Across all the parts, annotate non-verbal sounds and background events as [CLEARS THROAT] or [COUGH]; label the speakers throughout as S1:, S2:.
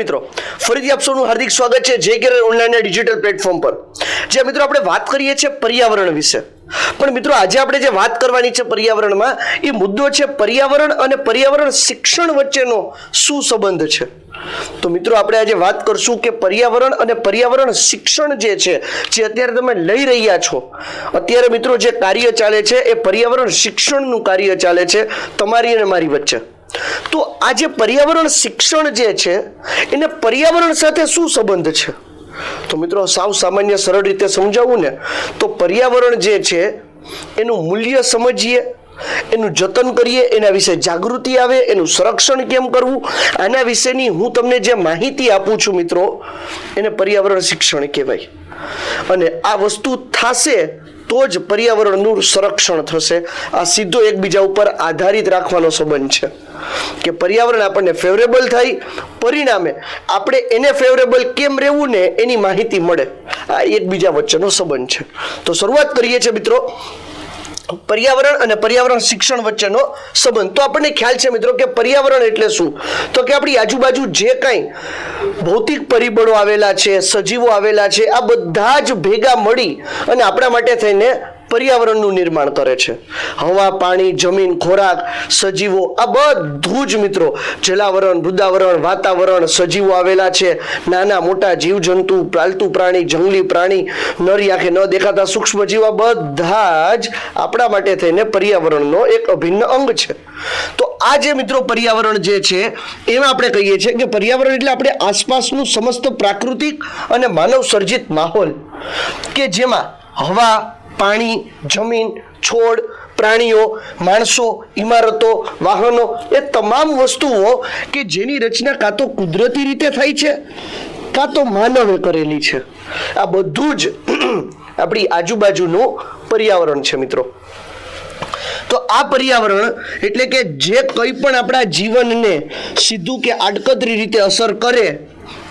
S1: મિત્રો. ફરીથી આપ સૌનું હાર્દિક સ્વાગત છે જે કેર ઓનલાઈન ડિજિટલ પ્લેટફોર્મ પર. જે મિત્રો આપણે વાત કરીએ છીએ પર્યાવરણ વિશે. પણ મિત્રો આજે આપણે જે વાત કરવાની છે પર્યાવરણમાં, એ મુદ્દો છે પર્યાવરણ અને પર્યાવરણ શિક્ષણ વચ્ચેનો શું સંબંધ છે? તો મિત્રો આપણે આજે વાત કરશું કે પર્યાવરણ અને પર્યાવરણ શિક્ષણ જે છે, જે અત્યારે તમે લઈ રહ્યા છો. અત્યારે મિત્રો જે કાર્ય ચાલે છે, એ પર્યાવરણ શિક્ષણનું કાર્ય ચાલે છે, તમારી અને મારી વચ્ચે. તો આ જે પર્યાવરણ શિક્ષણ જે છે, એને પર્યાવરણ સાથે શું સંબંધ છે? તો મિત્રો, સાવ સામાન્ય સરળ રીતે સમજાવું ને, તો પર્યાવરણ જે છે, એનું મૂલ્ય સમજીએ એનું જતન કરીએ, એના વિશે જાગૃતિ આવે, એનું સંરક્ષણ કેમ કરવું? આના વિશેની હું તમને જે માહિતી આપું છું મિત્રો, એને પર્યાવરણ શિક્ષણ કહેવાય. અને આ વસ્તુ થશે તો જ પર્યાવરણનું સંરક્ષણ થશે. આ સીધો એકબીજા ઉપર આધારિત રાખવાનો સંબંધ છે કે પર્યાવરણ આપણને ફેવરેબલ થાય. પરિણામે આપણે એને ફેવરેબલ કેમ રહેવું ને એની માહિતી મળે. આ એકબીજા વચ્ચેનો સંબંધ છે. તો શરૂઆત કરીએ છીએ મિત્રો. પર્યાવરણ અને પર્યાવરણ શિક્ષણ વચ્ચેનો સંબંધ. તો આપણને ખ્યાલ છે મિત્રો કે પર્યાવરણ એટલે શું? તો કે આપણી આજુબાજુ જે કાંઈ ભૌતિક પરિબળો આવેલા છે, સજીવો આવેલા છે, આ બધા જ ભેગા મળી અને આપણા માટે થઈને પર્યાવરણનું નિર્માણ કરે છે. હવા, પાણી, જમીન, ખોરાક, સજીવો, આ બધું જ મિત્રો જલાવરણ, મૃદાવરણ, વાતાવરણ સજીવો આવેલા છે. નાના, મોટા જીવજંતુ, પાલતુ પ્રાણી, જંગલી પ્રાણી, નરી આંખે ન દેખાતા સૂક્ષ્મ જીવ, આ બધા જ આપણા માટે થઈને પર્યાવરણનો એક અભિન્ન અંગ છે. તો આ જે મિત્રો પર્યાવરણ જે છે, એમાં આપણે કહીએ છીએ કે પર્યાવરણ એટલે આપણે આસપાસનું સમસ્ત પ્રાકૃતિક અને માનવ સર્જિત માહોલ કે જેમાં હવા પાણી, જમીન, છોડ, પ્રાણીઓ, માણસો, ઇમારતો, વાહનો એ તમામ વસ્તુઓ કે જેની રચના કાં તો કુદરતી રીતે થાય છે, કાં તો માનવે કરેલી છે. આ બધું જ [CLEARS THROAT] આપણી આજુબાજુનું પર્યાવરણ છે મિત્રો. તો આ પર્યાવરણ એટલે કે જે કંઈ પણ આપણા જીવનને સીધું કે આડકતરી રીતે અસર કરે,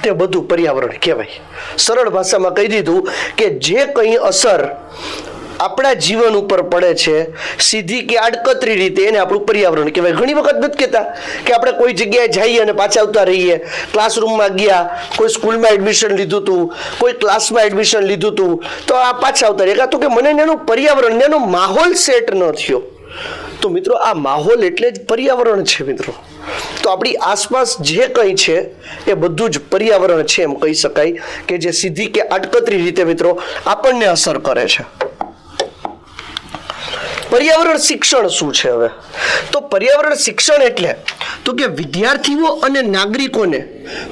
S1: તે બધું પર્યાવરણ કહેવાય. સરળ ભાષામાં કહી દીધું કે જે કંઈ અસર આપણા જીવન ઉપર પડે છે, સીધી કે આડકતરી રીતે એને આપણું પર્યાવરણ કહેવાય. ઘણી વખત નથી કહેતા કે આપણે કોઈ જગ્યાએ જઈએ અને પાછા આવતા રહીએ. ક્લાસરૂમમાં ગયા, કોઈ સ્કૂલમાં એડમિશન લીધું હતું કોઈ ક્લાસમાં એડમિશન લીધું હતું તો આ પાછા આવતા રહ્યા. તો કે મને એનું પર્યાવરણ એનો માહોલ સેટ ન થયો. તો મિત્રો, આ માહોલ એટલે જ પર્યાવરણ છે મિત્રો. તો આપણી આસપાસ જે કંઈ છે, એ બધું જ પર્યાવરણ છે એમ કહી શકાય કે જે સીધી કે અટકતરી રીતે મિત્રો આપણને અસર કરે છે. પર્યાવરણ શિક્ષણ શું છે હવે? તો પર્યાવરણ શિક્ષણ એટલે, તો કે વિદ્યાર્થીઓ અને નાગરિકોને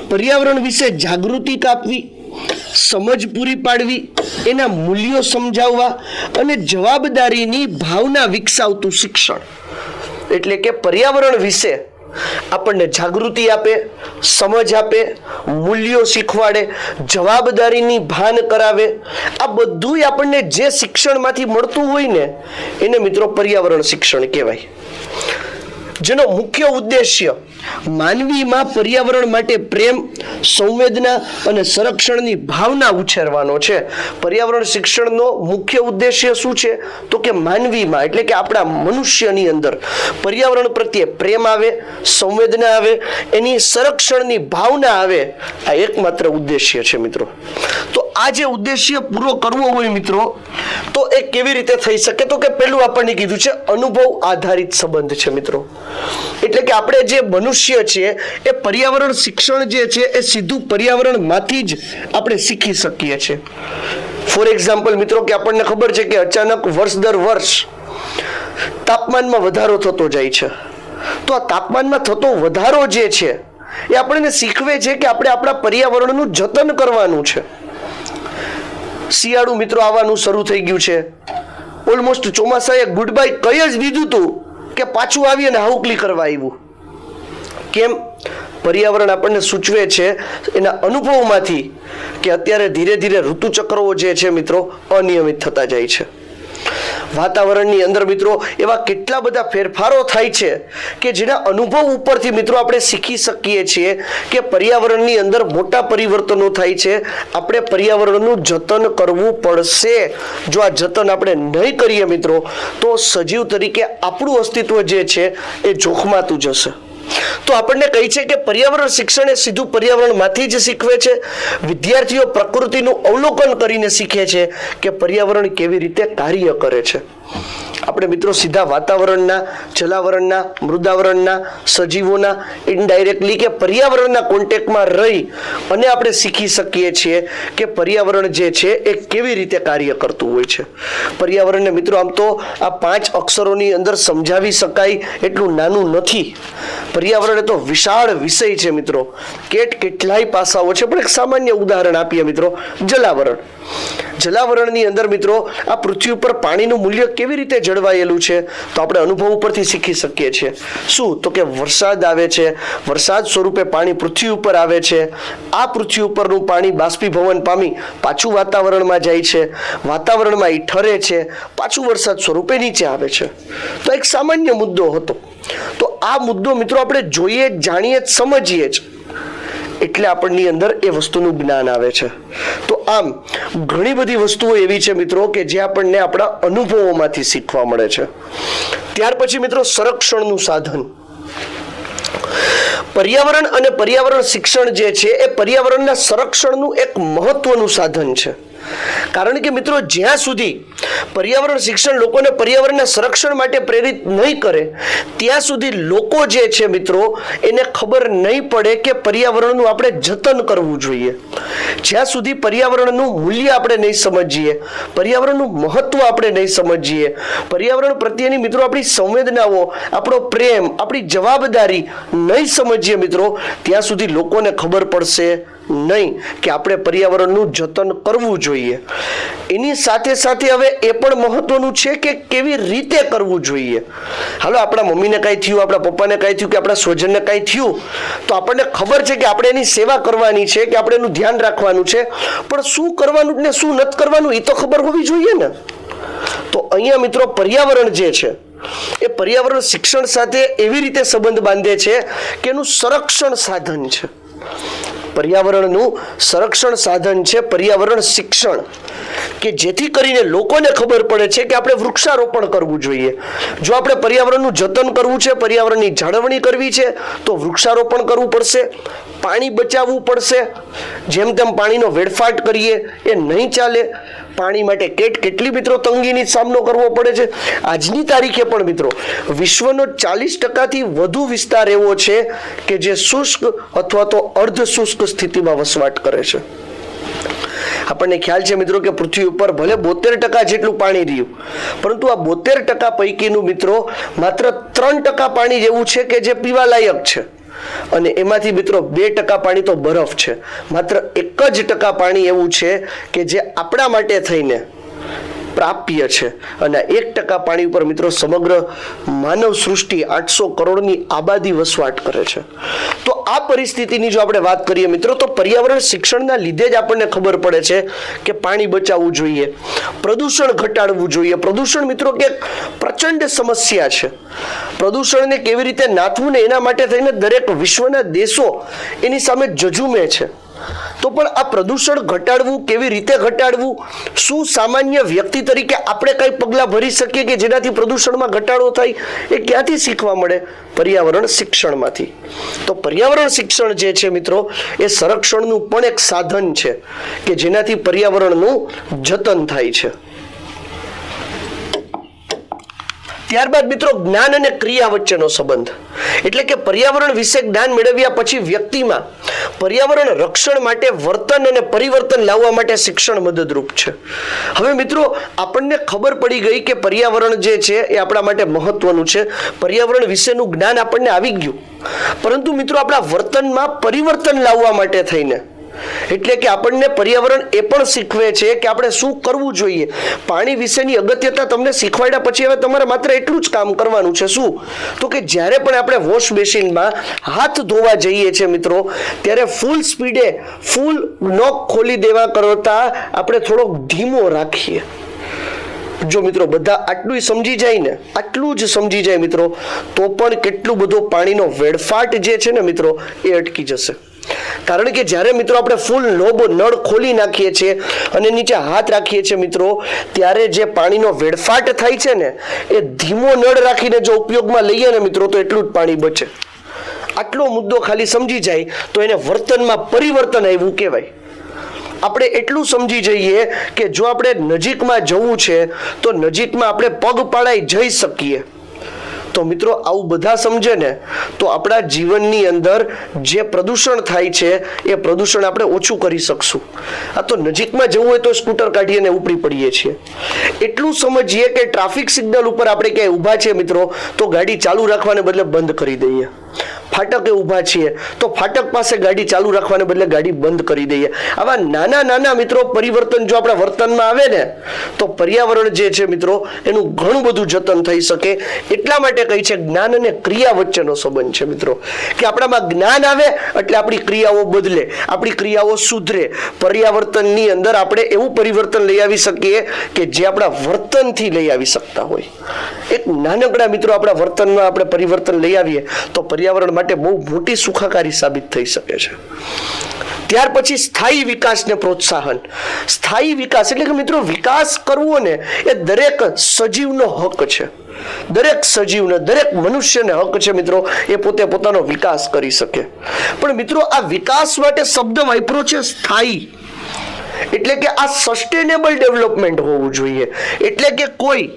S1: પર્યાવરણ વિશે જાગૃતિ આપવી સમજ પૂરી પાડવી, એના મૂલ્યો સમજાવવા અને જવાબદારીની ભાવના વિકસાવતું શિક્ષણ. એટલે કે પર્યાવરણ વિશે આપણને જાગૃતિ આપે, સમજ આપે, મૂલ્યો શીખવાડે, જવાબદારીની ભાન કરાવે. આ બધું આપણને જે શિક્ષણમાંથી મળતું હોય ને, એને મિત્રો પર્યાવરણ શિક્ષણ કહેવાય. જેનો મુખ્ય ઉદ્દેશ્ય માનવીમાં પર્યાવરણ માટે પ્રેમ, સંવેદના અને સંરક્ષણની ભાવના ઉછેરવાનો છે. પર્યાવરણ શિક્ષણનો મુખ્ય ઉદ્દેશ્ય શું છે? તો કે માનવીમાં, એટલે કે આપણા મનુષ્યની અંદર પર્યાવરણ પ્રત્યે પ્રેમ આવે, સંવેદના આવે, એની સંરક્ષણની ભાવના આવે. આ એકમાત્ર ઉદ્દેશ્ય છે મિત્રો. તો આ જે ઉદ્દેશ્ય પૂરો કરવો હોય મિત્રો, તો એ કેવી રીતે થઈ શકે? તો કે પેલું આપણને કીધું છે અનુભવ આધારિત સંબંધ છે મિત્રો. એટલે કે આપણે જે મનુષ્ય છીએ, એ પર્યાવરણ શિક્ષણ જે છે, એ સીધું પર્યાવરણમાંથી જ આપણે શીખી શકીએ છીએ. ફોર એક્ઝામ્પલ મિત્રો, કે આપણને ખબર છે કે અચાનક વર્ષ દર વર્ષ તાપમાનમાં વધારો થતો જાય છે. તો આ તાપમાનમાં થતો વધારો જે છે, એ આપણને શીખવે છે કે આપણે આપણા પર્યાવરણનું જતન કરવાનું છે. શિયાળુ મિત્રો, આવવાનું શરૂ થઈ ગયું છે. ઓલમોસ્ટ ચોમાસાએ ગુડ બાય કહી જ દીધું હતું કે પાછું આવી અને હાઉકલી કરવા આવ્યું કેમ? પર્યાવરણ આપણને સૂચવે છે એના અનુભવમાંથી કે અત્યારે ધીરે ધીરે ઋતુચક્રો જે છે મિત્રો, અનિયમિત થતા જાય છે. વાતાવરણની અંદર મિત્રો એવા કેટલા બધા ફેરફારો થાય છે કે જેના અનુભવ ઉપરથી મિત્રો આપણે શીખી શકીએ છીએ કે પર્યાવરણની અંદર મોટા પરિવર્તનો થાય છે. આપણે પર્યાવરણનું જતન કરવું પડશે. જો આ જતન આપણે નહીં કરીએ મિત્રો, તો સજીવ તરીકે આપણું અસ્તિત્વ જે છે એ જોખમાતું જશે. તો આપણને કહી છે કે પર્યાવરણ શિક્ષણ એ સીધું પર્યાવરણમાંથી જ શીખવે છે. વિદ્યાર્થીઓ પ્રકૃતિનું અવલોકન કરીને શીખે છે કે પર્યાવરણ કેવી રીતે કાર્ય કરે છે. આપણે મિત્રો સીધા વાતાવરણના, જલાવરણના, મૃદાવરણના, સજીવોના ઇનડાયરેક્ટલી કે પર્યાવરણના કોન્ટેક્ટમાં રહી અને આપણે શીખી શકીએ છીએ કે પર્યાવરણ જે છે એ કેવી રીતે કાર્ય કરતું હોય છે. પર્યાવરણને મિત્રો આમ તો આ પાંચ અક્ષરોની અંદર સમજાવી શકાય એટલું નાનું નથી. પર્યાવરણ એ તો વિશાળ વિષય છે મિત્રો. કેટ કેટલાય પાસાઓ છે, પણ એક સામાન્ય ઉદાહરણ આપીએ મિત્રો. જલાવરણ. જલાવરણની અંદર મિત્રો આ પૃથ્વી ઉપર પાણીનું મૂલ્ય કેવી રીતે જળવાયેલું છે, તો આપણે અનુભવ ઉપરથી શીખી શકીએ છીએ. શું? તો કે વરસાદ આવે છે, વરસાદ સ્વરૂપે પાણી પૃથ્વી ઉપર આવે છે. આ પૃથ્વી ઉપરનું પાણી બાષ્પીભવન પામી પાછું વાતાવરણમાં જાય છે. વાતાવરણમાં એ ઠરે છે, પાછું વરસાદ સ્વરૂપે નીચે આવે છે. તો એક સામાન્ય મુદ્દો હતો. તો આ મુદ્દો મિત્રો આપણે જોઈએ, જાણીએ જ, સમજીએ જ. એટલે આપણની અંદર એ વસ્તુનું જ્ઞાન આવે છે. તો આમ, ઘણી બધી વસ્તુઓ એવી છે મિત્રો કે જે આપણને આપણા અનુભવોમાંથી શીખવા મળે છે. ત્યાર પછી મિત્રો સંરક્ષણનું સાધન. પર્યાવરણ અને પર્યાવરણ શિક્ષણ જે છે, એ પર્યાવરણના સંરક્ષણનું એક મહત્વનું સાધન છે. કારણ કે મિત્રો, જ્યાં સુધી પર્યાવરણ શિક્ષણ લોકોને પર્યાવરણના સંરક્ષણ માટે પ્રેરિત નહીં કરે, ત્યાં સુધી લોકો જે છે મિત્રો, એને ખબર નહીં પડે કે પર્યાવરણનું આપણે જતન કરવું જોઈએ. જ્યાં સુધી પર્યાવરણનું મૂલ્ય આપણે નહીં સમજીએ, પર્યાવરણનું મહત્વ આપણે નહીં સમજીએ, પર્યાવરણ પ્રત્યેની મિત્રો આપણી સંવેદનાઓ, આપણો પ્રેમ, આપણી જવાબદારી નહીં સમજીએ મિત્રો, ત્યાં સુધી લોકોને ખબર પડશે નહીં કે આપણે પર્યાવરણનું જતન કરવું જોઈએ. એની સાથે સાથે હવે એ પણ મહત્વનું છે કે કેવી રીતે કરવું જોઈએ. હાલો, આપણા મમ્મીને કાંઈ થયું, આપણા પપ્પાને કાંઈ થયું કે આપણા સ્વજનને કાંઈ થયું, તો આપણને ખબર છે કે આપણે એની સેવા કરવાની છે, કે આપણે એનું ધ્યાન રાખવાનું છે. પણ શું કરવાનું ને શું નથી કરવાનું એ તો ખબર હોવી જોઈએ ને? તો અહીંયા મિત્રો પર્યાવરણ જે છે, એ પર્યાવરણ શિક્ષણ સાથે એવી રીતે સંબંધ બાંધે છે કે એનું સંરક્ષણ સાધન છે. પર્યાવરણનું સંરક્ષણ સાધન છે પર્યાવરણ શિક્ષણ. કે જેથી કરીને લોકોને ખબર પડે છે કે આપણે વૃક્ષારોપણ કરવું જોઈએ. જો આપણે પર્યાવરણનું જતન કરવું છે, પર્યાવરણની જાળવણી કરવી છે, તો વૃક્ષારોપણ કરવું પડશે, પાણી બચાવવું પડશે. જેમ તેમ પાણીનો વેડફાટ કરીએ, એ નહીં ચાલે. પાણી માટે કેટ કેટલી મિત્રો તંગીની સામનો કરવો પડે છે. આજની તારીખે પણ મિત્રો, વિશ્વનો ચાલીસ ટકાથી વધુ વિસ્તાર એવો છે કે જે શુષ્ક અથવા તો અર્ધ શુષ્ક સ્થિતિમાં વસવાટ કરે છે. આપણને ખ્યાલ છે મિત્રો કે પૃથ્વી ઉપર ભલે બોતેર ટકા જેટલું પાણી રહ્યું, પરંતુ આ બોતેર ટકા પૈકીનું મિત્રો માત્ર ત્રણ ટકા પાણી જેવું છે કે જે પીવા લાયક છે. અને એમાંથી મિત્રો બે ટકા પાણી તો બરફ છે. માત્ર એક જ ટકા પાણી એવું છે કે જે આપણા માટે થઈને પ્રાપ્ય છે. અને એક ટકા પાણી ઉપર મિત્રો સમગ્ર માનવ સૃષ્ટિ આઠસો કરોડની આબાદી વસવાટ કરે છે. તો આ પરિસ્થિતિની જો આપણે વાત કરીએ મિત્રો, તો પર્યાવરણ શિક્ષણના લીધે જ આપણને ખબર પડે છે કે પાણી બચાવવું જોઈએ, પ્રદૂષણ ઘટાડવું જોઈએ. પ્રદૂષણ મિત્રો કે પ્રચંડ સમસ્યા છે. પ્રદૂષણને કેવી રીતે નાથવું ને એના માટે થઈને દરેક વિશ્વના દેશો એની સામે જજુમે છે. તો પણ આ પ્રદૂષણ ઘટાડવું, કેવી રીતે ઘટાડવું? શું સામાન્ય વ્યક્તિ તરીકે આપણે કઈ પગલાં ભરી શકીએ કે જેનાથી પ્રદૂષણમાં ઘટાડો થાય? એ ક્યાંથી શીખવા મળે? પર્યાવરણ શિક્ષણમાંથી. તો પર્યાવરણ શિક્ષણ જે છે મિત્રો, એ સંરક્ષણનું પણ એક સાધન છે કે જેનાથી પર્યાવરણનું જતન થાય છે. ત્યારબાદ મિત્રો જ્ઞાન અને ક્રિયા વચ્ચેનો સંબંધ. એટલે કે પર્યાવરણ વિશે જ્ઞાન મેળવ્યા પછી વ્યક્તિમાં પર્યાવરણ રક્ષણ માટે વર્તન અને પરિવર્તન લાવવા માટે શિક્ષણ મદદરૂપ છે. હવે મિત્રો, આપણને ખબર પડી ગઈ કે પર્યાવરણ જે છે એ આપણા માટે મહત્વનું છે. પર્યાવરણ વિશેનું જ્ઞાન આપણને આવી ગયું. પરંતુ મિત્રો, આપણા વર્તનમાં પરિવર્તન લાવવા માટે થઈને એટલે કે આપણને પર્યાવરણ એ પણ શીખવે છે કે આપણે શું કરવું જોઈએ. પાણી વિશેની અગત્યતા તમને શીખવાડ્યા પછી હવે તમારે માત્ર એટલું જ કામ કરવાનું છે. શું? તો કે જ્યારે પણ આપણે વોશ બેસિનમાં હાથ ધોવા જઈએ છીએ મિત્રો, ત્યારે ફૂલ સ્પીડે ફૂલ નોક ખોલી દેવા કરતા આપણે થોડોક ધીમો રાખીએ. જો મિત્રો બધા આટલું સમજી જાય ને, આટલું જ સમજી જાય મિત્રો, તો પણ કેટલું બધો પાણીનો વેડફાટ જે છે ને મિત્રો, એ અટકી જશે. કારણ કે જ્યારે મિત્રો આપણે ફૂલ નોબ નળ ખોલી નાખીએ છીએ અને નીચે હાથ રાખીએ છીએ મિત્રો, ત્યારે જે પાણીનો વેડફાટ થાય છે ને, એ ધીમો નળ રાખીને જો ઉપયોગમાં લઈએ ને મિત્રો, તો એટલું જ પાણી બચે. આટલો મુદ્દો ખાલી સમજી જાય, તો એને વર્તનમાં પરિવર્તન આવ્યું કહેવાય. આપણે એટલું સમજી જઈએ કે જો આપણે નજીકમાં જવું છે, તો નજીકમાં આપણે પગ પગપાળાએ જઈ શકીએ. તો મિત્રો આવું બધા સમજે ને, તો આપણા જીવનની અંદર જે પ્રદૂષણ થાય છે, એ પ્રદૂષણ આપણે ઓછું કરી શકશું. આ તો નજીકમાં જવું હોય તો સ્કૂટર કાઢીને ઉપરી પડીએ છીએ. એટલું સમજીએ કે ટ્રાફિક સિગ્નલ ઉપર આપણે ક્યાંય ઊભા છીએ મિત્રો, તો ગાડી ચાલુ રાખવાને બદલે બંધ કરી દઈએ. ફાટકે ઊભા છીએ. તો ફાટક પાસે ગાડી ચાલુ રાખવાને બદલે ગાડી બંધ કરી દઈએ. આવા નાના નાના મિત્રો પરિવર્તન જો આપણા વર્તનમાં આવે ને, તો પર્યાવરણ જે છે મિત્રો, એનું ઘણું બધું જતન થઈ શકે. એટલા માટે કહી છે જ્ઞાન અને ક્રિયા વચ્ચેનો સંબંધ છે મિત્રો. કે આપણામાં જ્ઞાન આવે, એટલે આપણી ક્રિયાઓ બદલે, આપણી ક્રિયાઓ સુધરે. પર્યાવર્તનની અંદર આપણે એવું પરિવર્તન લઈ આવી શકીએ કે જે આપણા વર્તનથી લઈ આવી શકતા હોય. એક નાનકડા મિત્રો આપણા વર્તનમાં આપણે પરિવર્તન લઈ આવીએ, તો પર્યાવરણ માટે બહુ મોટી સુખાકારી સાબિત થઈ શકે છે. ત્યાર પછી સ્થાયી વિકાસને પ્રોત્સાહન. સ્થાયી વિકાસ એટલે કે મિત્રો વિકાસ કરવો ને એ દરેક સજીવનો હક છે. દરેક સજીવને, દરેક મનુષ્યને હક છે મિત્રો એ પોતે પોતાનો વિકાસ કરી શકે. પણ મિત્રો આ વિકાસ માટે શબ્દ વાપરો છે સ્થાયી. એટલે કે આ સસ્ટેનેબલ ડેવલપમેન્ટ હોવું જોઈએ. એટલે કે કોઈ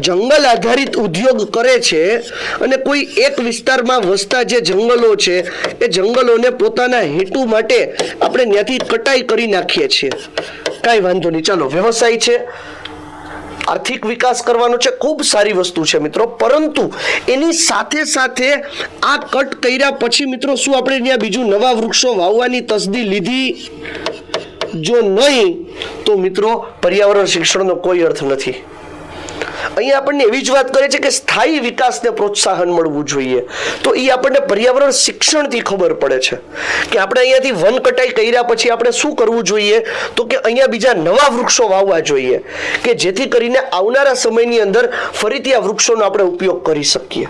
S1: જંગલ આધારિત ઉદ્યોગ કરે છે અને કોઈ એક વિસ્તારમાં વસતા જે જંગલો છે, એ જંગલોને પોતાના હેતુ માટે આપણે ત્યાંથી કટાઈ કરી નાખીએ છીએ. કાંઈ વાંધો નહીં. ચાલો, વ્યવસાય છે, આર્થિક વિકાસ કરવાનો છે, ખૂબ સારી વસ્તુ છે મિત્રો. પરંતુ એની સાથે સાથે આ કટ કર્યા પછી મિત્રો શું આપણે ત્યાં બીજું નવા વૃક્ષો વાવવાની તસદી લીધી? જો નહીં, તો મિત્રો પર્યાવરણ શિક્ષણનો કોઈ અર્થ નથી. અહીંયા આપણને એવી જ વાત કરે છે કે સ્થાયી વિકાસને પ્રોત્સાહન મળવું જોઈએ. તો એ આપણને પર્યાવરણ શિક્ષણથી ખબર પડે છે કે આપણે અહીંયાથી વન કટાઈ કર્યા પછી આપણે શું કરવું જોઈએ? તો કે અહીંયા બીજા નવા વૃક્ષો વાવવા જોઈએ કે જેથી કરીને આવનારા સમયની અંદર ફરીથી આ વૃક્ષોનો આપણે ઉપયોગ કરી શકીએ.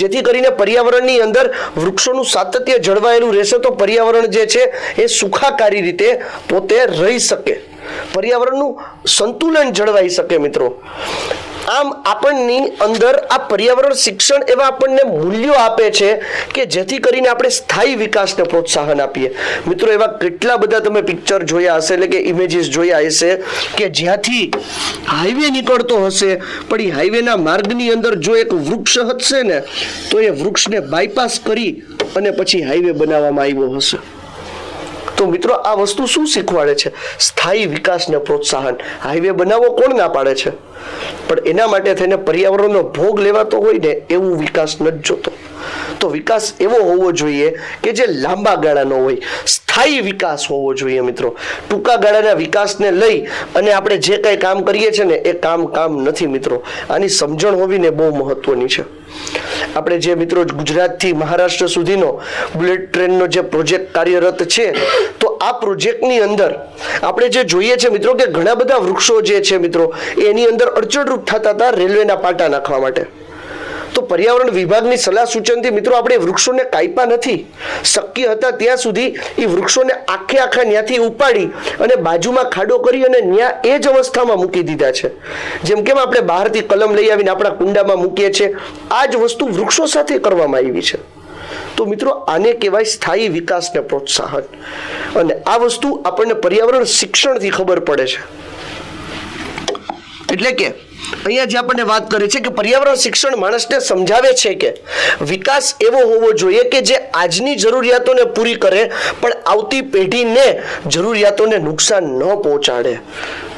S1: જેથી કરીને પર્યાવરણની અંદર વૃક્ષોનું સાતત્ય જળવાયેલું રહેશે તો પર્યાવરણ જે છે એ સુખાકારી રીતે પોતે રહી શકે. પર્યાવરણનું સંતુલન જળવાઈ શકે મિત્રો. આમ આપણની અંદર આ પર્યાવરણ શિક્ષણ એવા આપણને મૂલ્યો આપે છે કે જેથી કરીને આપણે સ્થાયી વિકાસને પ્રોત્સાહન આપીએ. મિત્રો, એવા કેટલા બધા તમે પિક્ચર જોયા હશે, એટલે કે ઇમેજીસ જોયા હશે કે જ્યાંથી હાઈવે નીકળતો હશે, પણ એ હાઈવેના માર્ગની અંદર જો એક વૃક્ષ હશે ને, તો એ વૃક્ષને બાયપાસ કરી અને પછી હાઈવે બનાવવામાં આવ્યો હશે. તો મિત્રો આ વસ્તુ શું શીખવાડે છે? સ્થાયી વિકાસને પ્રોત્સાહન. હાઈવે બનાવવો કોણ ના પાડે છે? પણ એના માટે થઈને પર્યાવરણનો ભોગ લેવાતો હોય ને, એવું વિકાસ નથી જોતો. તો વિકાસ એવો હોવો જોઈએ કે જે લાંબા ગાળાનો હોય. સ્થાયી વિકાસ હોવો જોઈએ મિત્રો. ટૂંકા ગાળાના વિકાસને લઈ અને આપણે જે કંઈ કામ કરીએ છીએ ને એ કામ કામ નથી મિત્રો. આની સમજણ હોવી ને બહુ મહત્વની છે. આપણે જે મિત્રો ગુજરાતથી મહારાષ્ટ્ર સુધીનો બુલેટ ટ્રેનનો જે પ્રોજેક્ટ કાર્યરત છે, તો આ પ્રોજેક્ટની અંદર આપણે જે જોઈએ છે મિત્રો કે ઘણા બધા વૃક્ષો જે છે મિત્રો, એની અંદર અડચણરૂપ થતા હતા રેલવેના પાટા નાખવા માટે. તો પર્યાવરણ વિભાગની સલાહ સૂચનથી મિત્રો આપણે વૃક્ષોને કાપ્યા નથી. શક્ય હતા ત્યાં સુધી એ વૃક્ષોને આખે આખા ત્યાંથી ઉપાડી અને બાજુમાં ખાડો કરી અને ત્યાં એ જ અવસ્થામાં મૂકી દીધા છે. જેમ કેમ આપણે બહારથી કલમ લઈ આવીને આપણા કુંડામાં મૂકીએ છીએ, આ જ વસ્તુ વૃક્ષો સાથે કરવામાં આવી છે. તો મિત્રો આને કહેવાય સ્થાયી વિકાસને પ્રોત્સાહન. અને આ વસ્તુ આપણને પર્યાવરણ શિક્ષણથી ખબર પડે છે. એટલે કે અહીંયા જે આપણને વાત કરી છે કે પર્યાવરણ શિક્ષણ માણસને સમજાવે છે કે વિકાસ એવો હોવો જોઈએ કે જે આજની જરૂરિયાતોને પૂરી કરે, પણ આવતી પેઢીને જરૂરિયાતોને નુકસાન ન પહોંચાડે.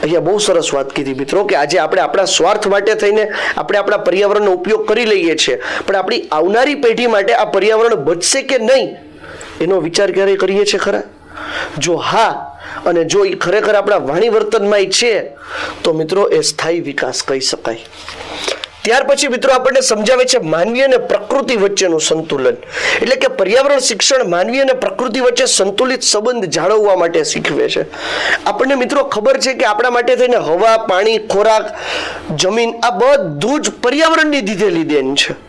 S1: અહીંયા બહુ સરસ વાત કીધી મિત્રો કે આજે આપણે આપણા સ્વાર્થ માટે થઈને આપણે આપણા પર્યાવરણનો ઉપયોગ કરી લઈએ છીએ, પણ આપણી આવનારી પેઢી માટે આ પર્યાવરણ બચશે કે નહીં? એનો વિચાર ક્યારેય કરીએ છીએ ખરા? જો હા અને જો એ ખરેખર આપણા વાણી વર્તનમાં છે, તો મિત્રો એ સ્થાયી વિકાસ કહી શકાય. ત્યાર પછી મિત્રો આપણને સમજાવે છે માનવી અને પ્રકૃતિ વચ્ચેનું સંતુલન. એટલે કે પર્યાવરણ શિક્ષણ માનવી અને પ્રકૃતિ વચ્ચે સંતુલિત સંબંધ જાળવવા માટે શીખવે છે. આપણને મિત્રો ખબર છે કે આપણા માટે થઈને હવા, પાણી, ખોરાક, જમીન આ બધું જ પર્યાવરણની દીધેલી દેન છે.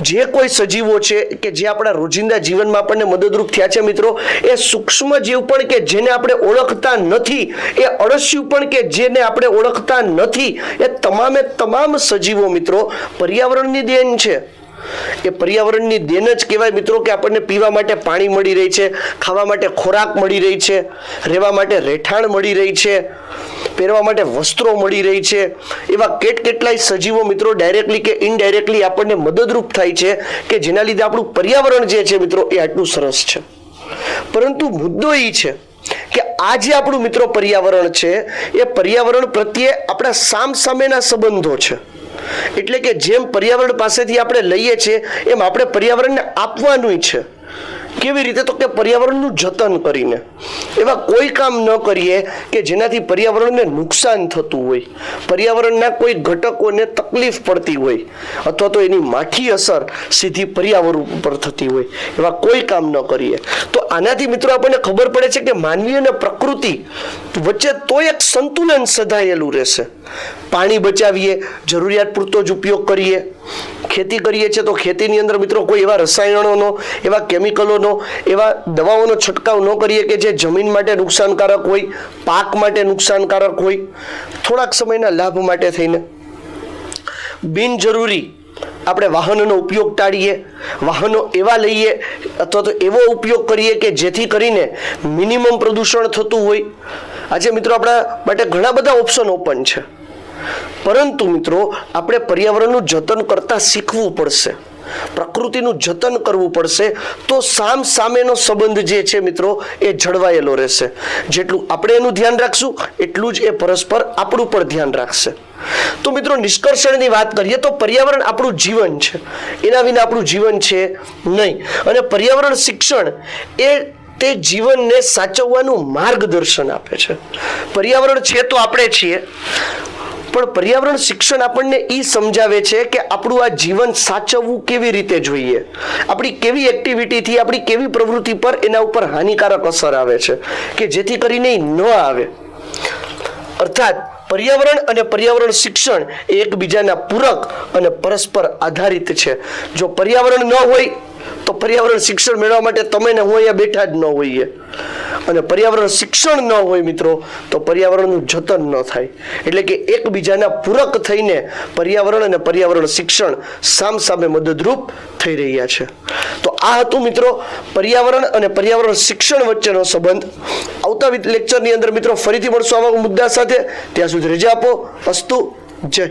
S1: જે કોઈ સજીવો છે કે જે આપણા રોજિંદા જીવનમાં આપણને મદદરૂપ થયા છે મિત્રો, એ સૂક્ષ્મ જીવ પણ કે જેને આપણે ઓળખતા નથી, એ અળસ્યુ પણ કે જેને આપણે ઓળખતા નથી, એ તમામે તમામ સજીવો મિત્રો, પર્યાવરણની દેન છે. એ પર્યાવરણની દેન જ કહેવાય મિત્રો કે આપણને પીવા માટે પાણી મળી રહી છે, ખાવા માટે ખોરાક મળી રહી છે, રહેવા માટે રહેઠાણ મળી રહી છે, પહેરવા માટે વસ્ત્રો મળી રહી છે. એવા કેટ કેટલાય સજીવો મિત્રો ડાયરેક્ટલી કે ઇનડાયરેક્ટલી આપણને મદદરૂપ થાય છે કે જેના લીધે આપણું પર્યાવરણ જે છે મિત્રો એ આટલું સરસ છે. પરંતુ મુદ્દો એ છે કે આ જે આપણું મિત્રો પર્યાવરણ છે, એ પર્યાવરણ પ્રત્યે આપણા સામ સામેના સંબંધો છે. એટલે કે જેમ પર્યાવરણ પાસેથી આપણે લઈએ છીએ એમ આપણે પર્યાવરણને આપવાનું છે. કેવી રીતે તો કે પર્યાવરણનું જતન કરીને. એવા કોઈ કામ ન કરીએ કે જેનાથી પર્યાવરણને નુકસાન થતું હોય. પર્યાવરણના કોઈ ઘટકોને તકલીફ પડતી હોય અથવા તો એની માઠી અસર સીધી પર્યાવરણ ઉપર થતી હોય. એવા કોઈ કામ ન કરીએ. તો આનાથી મિત્રો આપણને ખબર પડે છે કે માનવી અને પ્રકૃતિ વચ્ચે તો એક સંતુલન સધાયેલું રહેશે. પાણી બચાવીએ, જરૂરિયાત પૂરતો જ ઉપયોગ કરીએ. ખેતી કરીએ છીએ તો ખેતીની અંદર મિત્રો કોઈ એવા રસાયણોનો, એવા કેમિકલોનો એવા દવાઓનો છંટકાવ ન કરીએ કે જે જમીન માટે નુકસાનકારક હોય, પાક માટે નુકસાનકારક હોય, થોડાક સમયના લાભ માટે થઈને. બિનજરૂરી આપણે વાહનોનો ઉપયોગ ટાળીએ, વાહનો એવા લઈએ, અથવા તો એવો ઉપયોગ કરીએ કે જેથી કરીને મિનિમમ પ્રદૂષણ થતું હોય. આજે મિત્રો આપણા માટે ઘણા બધા ઓપ્શન ઓપન છે. પરંતુ મિત્રો, આપણે પર્યાવરણનું જતન કરતા શીખવું પડશે. પ્રકૃતિનું જતન કરવું પડશે, તો સામ સામેનો સંબંધ જે છે મિત્રો, એ જળવાયેલો રહેશે. જેટલું આપણે એનું ધ્યાન રાખશું, એટલું જ એ પરસ્પર આપણું પણ ધ્યાન રાખશે. તો મિત્રો, નિષ્કર્ષણની વાત કરીએ તો પર્યાવરણ આપણું જીવન છે. એના વિના આપણું જીવન છે નહીં. અને પર્યાવરણ શિક્ષણ એ તે જીવનને સાચવવાનું માર્ગદર્શન આપે છે. પર્યાવરણ છે તો આપણે છીએ પણ પર્યાવરણ શિક્ષણ આપણને એ સમજાવે છે કે આપણું આ જીવન સાચવવું કેવી રીતે જોઈએ? આપણી કેવી એક્ટિવિટીથી આપણી કેવી પ્રવૃત્તિ પર એના ઉપર હાનિકારક અસર આવે છે? કે જેથી કરીને ન આવે? અર્થાત, પર્યાવરણ અને પર્યાવરણ શિક્ષણ એ એકબીજાના પૂરક અને પરસ્પર આધારિત છે. જો પર્યાવરણ ન હોય, તો પર્યાવરણ શિક્ષણ મેળવવા માટે તમે ને હું અહીંયા બેઠા જ ન હોઈએ. અને પર્યાવરણ શિક્ષણ ન હોય મિત્રો, તો પર્યાવરણનું જતન ન થાય. એટલે કે એકબીજાના પૂરક થઈને પર્યાવરણ અને પર્યાવરણ શિક્ષણ સામ સામે મદદરૂપ થઈ રહ્યા છે. તો આ હતું મિત્રો પર્યાવરણ અને પર્યાવરણ શિક્ષણ વચ્ચેનો સંબંધ. આવતા લેક્ચરની અંદર મિત્રો ફરીથી મળશું આવા મુદ્દા સાથે. ત્યાં સુધી રજા આપો. અસ્તુ, જય